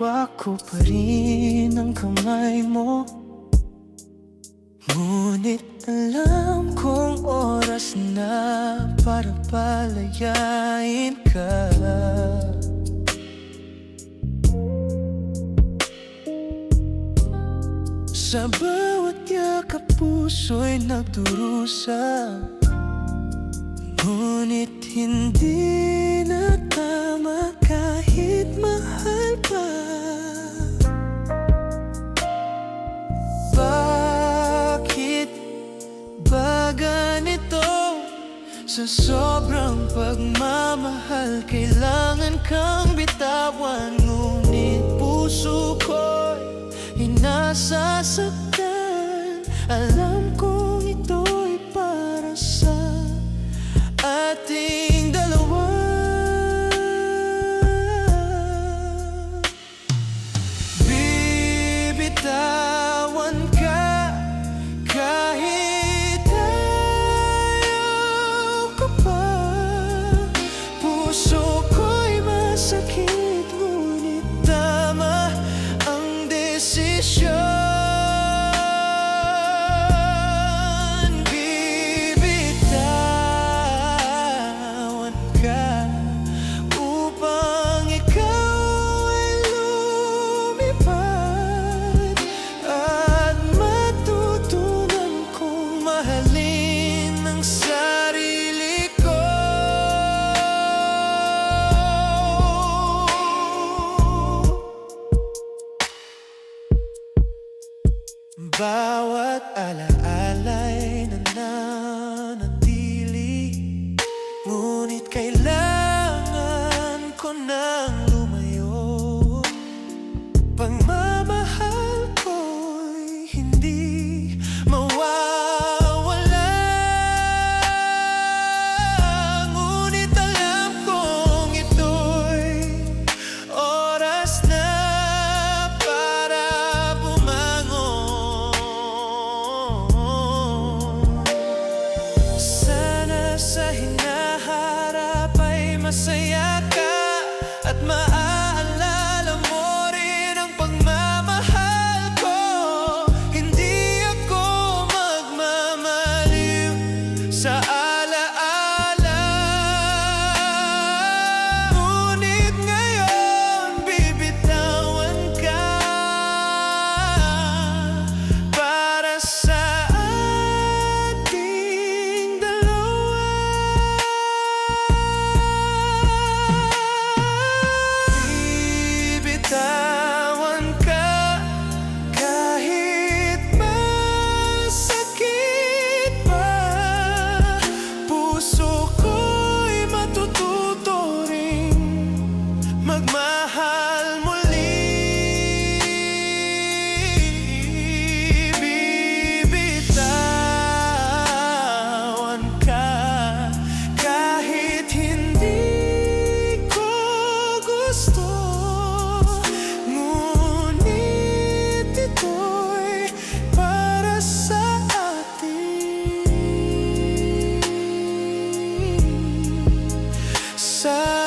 ko pa rin ang kamay mo. Ngunit alam kong oras na para palayain ka. Sa bawat yakap puso'y nagdurusa Ngunit hindi na tama ganito? Sa sobrang pagmamahal Kailangan kang bitawan Bawat alaala'y nananatili Ngunit kailangan ko nang masaya ka at maaari side